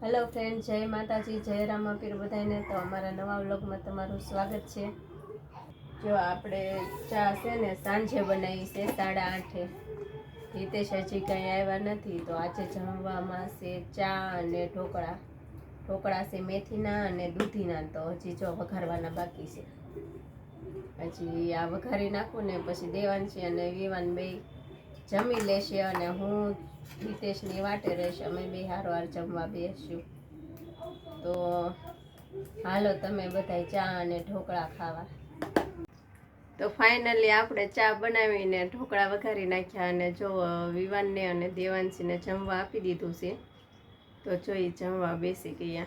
Hello friend જય માતાજી, જય રામાપીર બધાને તો અમારા નવા વ્લોગમાં તમારું સ્વાગત છે. જો આપણે ચા છે ને સાંજે બનાવી છે, સાડા આઠે. હિતેશ હજી કંઈ આવ્યા નથી, તો આજે જમવામાં છે ચા અને ઢોકળા. ઢોકળા છે મેથીના અને દૂધીના, તો હજી જો વઘારવાના બાકી છે. પછી આ વઘારી નાખું ને પછી દેવાન છે અને વિવાન બે જમી લેશે અને હું હિતેશની વાટે રહીશ. અમે બે હારવાર જમવા બેસીશું. તો હાલો તમે બધા ચા અને ઢોકળા ખાવા. તો ફાઇનલી આપણે ચા બનાવીને ઢોકળા વઘારી નાખ્યા અને જો વિવાનને અને દેવાંશીને જમવા આપી દીધું છે. તો જોઈ જમવા બેસી ગયા.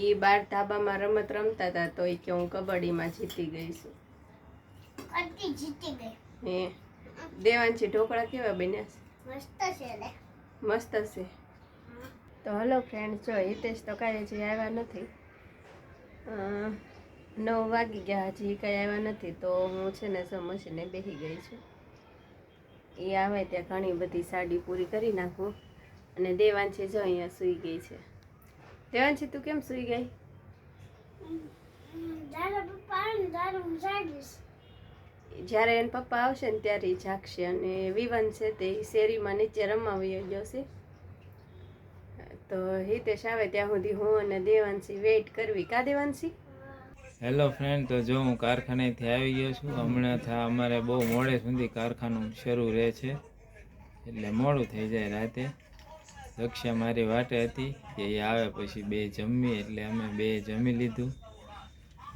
એ બાર ધાબામાં રમત રમતા હતા તો એ કે હું કબડ્ડીમાં જીતી ગઈ છું. હે. દેવાંશી ઢોકળા કેવા બન્યા છે? મસ્ત છે તો હલો ફ્રેન્ડ જો હિતેશ તો કાંઈ હજી આવ્યા નથી. નવ વાગી ગયા હજી કાંઈ આવ્યા નથી. તો હું છે ને સમસીને બેસી ગઈ છું. એ આવે ત્યાં ઘણી બધી સાડી પૂરી કરી નાખું. અને દેવાંશી જો અહીંયા સૂઈ ગઈ છે. દેવાંશી તું કેમ સૂઈ ગઈ? જ્યારે એના પપ્પા આવશે ને ત્યારે એ જાગશે અને વિવન છે તે શેરીમાં નીચે રમાવી ગયો છે. તો હિતેશ આવે ત્યાં સુધી હું અને દેવાંશી વેઇટ કરવી. કા દેવાંશી? હેલો ફ્રેન્ડ તો જો હું કારખાનેથી આવી ગયો છું, હમણાં થા અમારે બહુ મોડે સુધી કારખાનું શરૂ રહે છે, એટલે મોડું થઈ જાય રાતે. રક્ષા મારી વાટે હતી કે એ આવે પછી બે જમી, એટલે અમે બે જમી લીધું.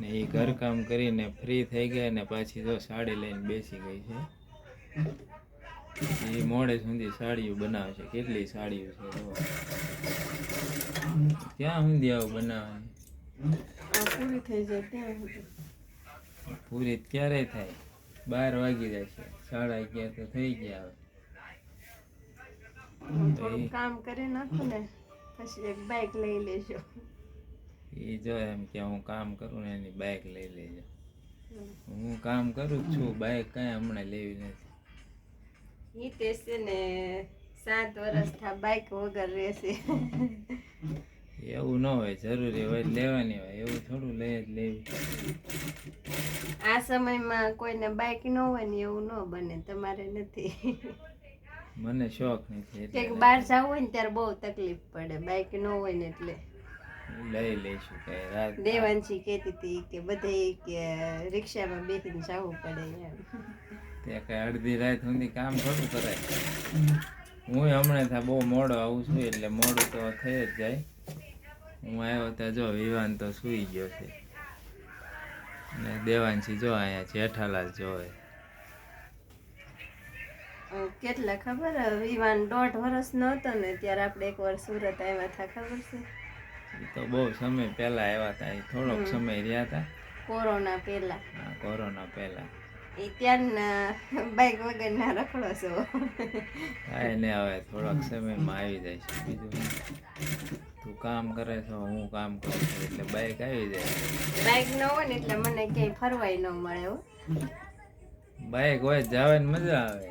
ને એ ઘરકામ કરીને ફ્રી થઈ ગયા ને પાછી તો સાડી લઈને બેસી ગઈ છે. એ મોડે સુધી સાડીઓ બનાવે છે. કેટલી સાડીઓ છે ક્યાં સુધી આવું બનાવવાની પૂરી થઈ જાય પૂરી ક્યારે થાય. બાર વાગી જાય છે. સાડા અગિયાર તો થઈ ગયા હવે. કામ કરી નાખો ને પછી એક બાઇક લઈ લેજો. એ જો એમ કે હું કામ કરું ને એની બાઇક લઈ લેજો. હું કામ કરું છું બાઇક કાંઈ હમણાં લેવી નથી. તે છે ને સાત વર્ષ થા બાઇક વગર રહેશે. એવું ન હોય જરૂરી હોય લેવાની હોય એવું થોડું લઈ જ લેવી. આ સમયમાં કોઈને બાઇક ન હોય ને એવું ન બને તમારે નથી. મને શોખ નથી બહાર જવું હોય ને ત્યારે બહુ તકલીફ પડે બાઇક ન હોય ને એટલે. લઈ લઈશું કે રાત દેવાંશી કહેતી હતી કે બધે કે રિક્ષામાં બેસીને જવું પડે એમ. ત્યાં કઈ અડધી રાત સુધી કામ થોડું કરાય. હું હમણાં થા બહુ મોડો આવું છું એટલે મોડું તો થઈ જ જાય. હું આવ્યો ત્યાં જો વિવાન તો સૂઈ ગયો છે. ને દેવાંશી જો અહીંયા જેઠાલાલ જોવે કેટલા ખબર? વિવાન દોઢ વર્ષનો હતો ને ત્યારે આપણે એકવાર સુરત આવ્યા હતા ખબર છે? તો બહુ સમય પહેલા આવ્યા હતા એ થોડોક સમય રહ્યા હતા કોરોના પહેલા. હા કોરોના પહેલા. એ ત્યારના બાઈક વગર ના રખડો છો. હા ને હવે થોડાક સમયમાં આવી જાય છે. બીજું તું કામ કરે છો હું કામ કરું છું. એટલે બાઈક આવી જાય. બાઈક ન હોય ને એટલે મને ક્યાંય ફરવાય ન મળે હો. બાઈક હોય જાવે ને મજા આવે.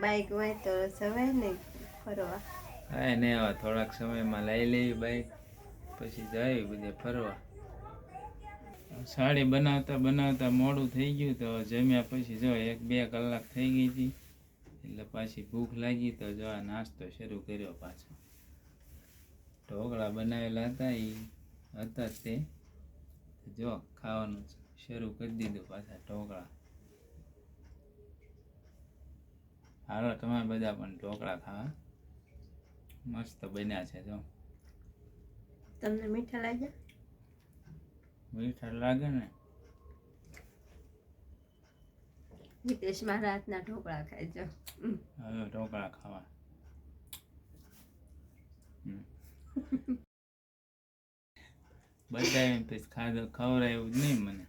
બાઈક હોય તો જવાય ને ફરવા. હા નહીં હવે થોડાક સમયમાં લઈ લેવી બાઈક પછી જાય બધે ફરવા. સાડી બનાવતા બનાવતા મોડું થઈ ગયું તો જમ્યા પછી જો એક બે કલાક થઈ ગઈ હતી. એટલે પાછી ભૂખ લાગી તો જો આ નાસ્તો શરૂ કર્યો પાછો. ઢોકળા બનાવેલા હતા એ હતા તે. જો ખાવાનું શરૂ કરી દીધું પાછા ઢોકળા. હાલો તમે બધા પણ ઢોકળા ખાવા. મસ્ત બન્યા છે જો. તમને મીઠા લાગ્યા મીઠા લાગે ને. હિતેશ મારા હાથના ઢોકળા ખાઈજો. હવે ઢોકળા ખાવા. બધાને પછી ખાધો ખવડાયું જ નહીં મને.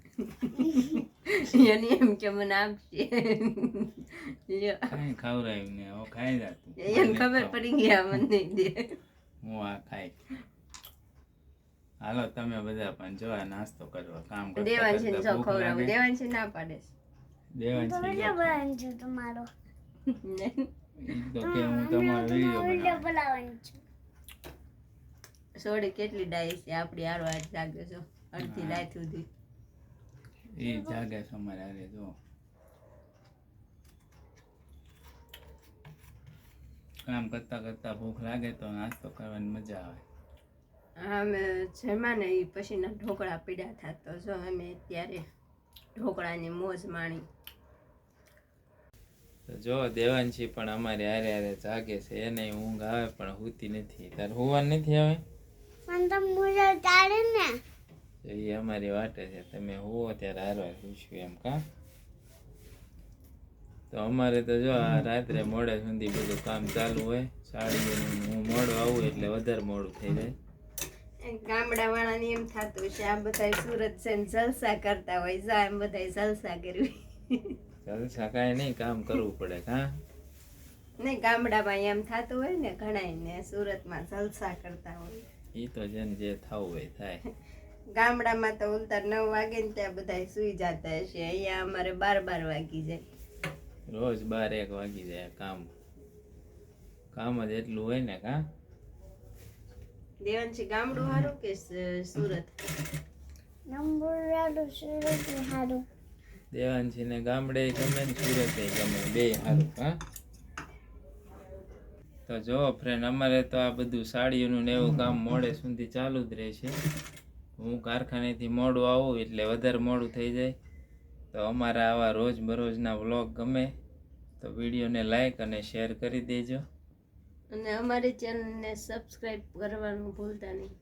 એની એમ કે મને આપશે કાંઈ નહીં હવે ખાઈ જાતું. એને ખબર પડી ગયા મને દે. હું આ ખાઈ. હાલો તમે બધા પણ જો આ નાસ્તો કરવા કામ કરો દેવાંશી જો ખવડાવું દેવાંશી ના પાડે છે. દેવાંશી. તમારો. તો કે હું તમારો વીડિયો બનાવું. સોડી કેટલી ડાય છે આપણી આરો આજ જાગે છો અડધી રાત સુધી. એ જાગે છે અમારે આરે જો. કામ કરતા કરતા ભૂખ લાગે તો નાસ્તો કરવાની મજા આવે. અમે જમ્યા ને એ પછીના ઢોકળા પીડા થા તો જો અમે ત્યારે ઢોકળાની મોજ માણી. તો જો દેવાંશી પણ અમારે હારે હારે જાગે છે એને ઊંઘ આવે પણ હોતી નથી. તાર હોવા નથી આવે? તો એ અમારી વાટે છે તમે હોવો ત્યારે હારવાર પૂછ્યું એમ કા? તો અમારે તો જો આ રાત્રે મોડે સુધી બધું કામ ચાલુ હોય સાડી હું મોડું આવું એટલે વધારે મોડું થઈ જાય. ગામડા વાળાને એમ થતું છે આ બધા સુરત છે ને જલસા કરતા હોય જા એમ બધા જલસા કરવી. જલસા કાંઈ નહીં કામ કરવું પડે હા? નહીં ગામડામાં એમ થતું હોય ને ઘણાય ને સુરતમાં જલસા કરતા હોય. એ તો જેને જે થવું હોય થાય. ગામડામાં તો ઉલતા નવ વાગે ને ત્યાં બધા સુઈ જતા હશે. અહીંયા અમારે બાર બાર વાગી જાય. રોજ બાર એક વાગી જાય કામ. કામ જ એટલું હોય ને કા દેવાંશી ગામડું હારું કે સુરત? દેવાંશી ને ગામડે ગમે ને સુરતે ગમે બે સારું હા? તો જો ફ્રેન્ડ અમારે તો આ બધું સાડીઓનું ને એવું કામ મોડે સુધી ચાલુ જ રહેશે. હું કારખાનેથી મોડું આવું એટલે વધારે મોડું થઈ જાય. તો અમારા આવા રોજ બરોજના વ્લોગ ગમે તો વિડીયોને લાઈક અને શેર કરી દેજો. અને અમારી ચેનલને સબસ્ક્રાઇબ કરવાનું ભૂલતા નહીં.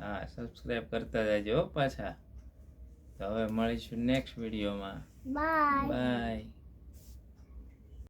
હા સબસ્ક્રાઇબ કરતા જાજો પાછા. તો હવે મળીશું નેક્સ્ટ વિડીયોમાં બાય